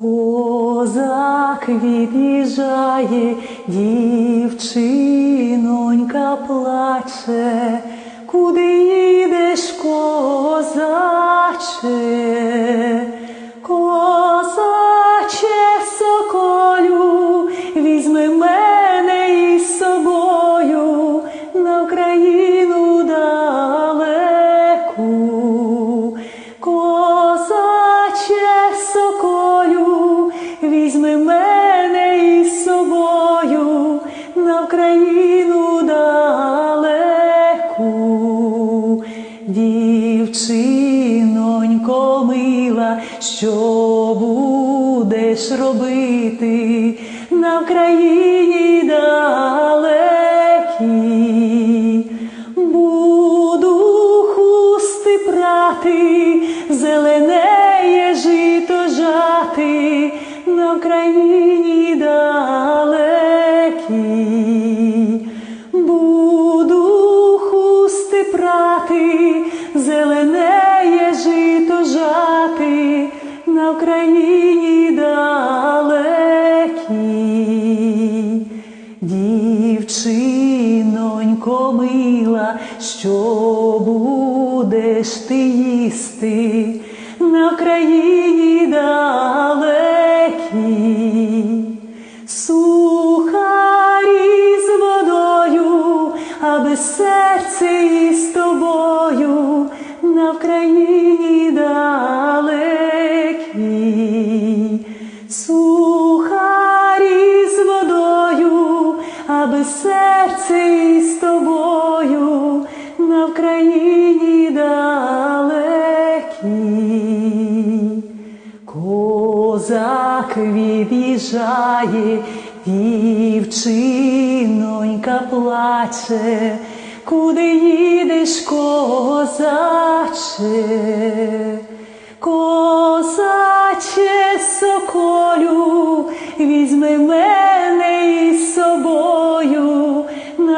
Козак від'їжджає, дівчинонька плаче, Дівчинонько мила, що будеш робити на Україні далекій? Буду хусти прати, зеленеє жито жати на Україні на Україні далекій. Дівчинонько мила, що будеш ти їсти на країні далекій. Сухарі з водою, аби серце із серце із тобою на Вкраїні далекій. Козак від'їжджає, дівчинонька плаче, куди їдеш, козаче? Козаче соколю, візьми мене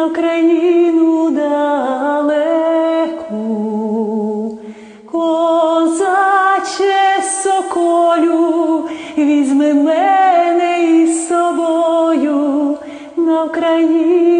на країну далеку. Козаче соколю, візьми мене із собою на країну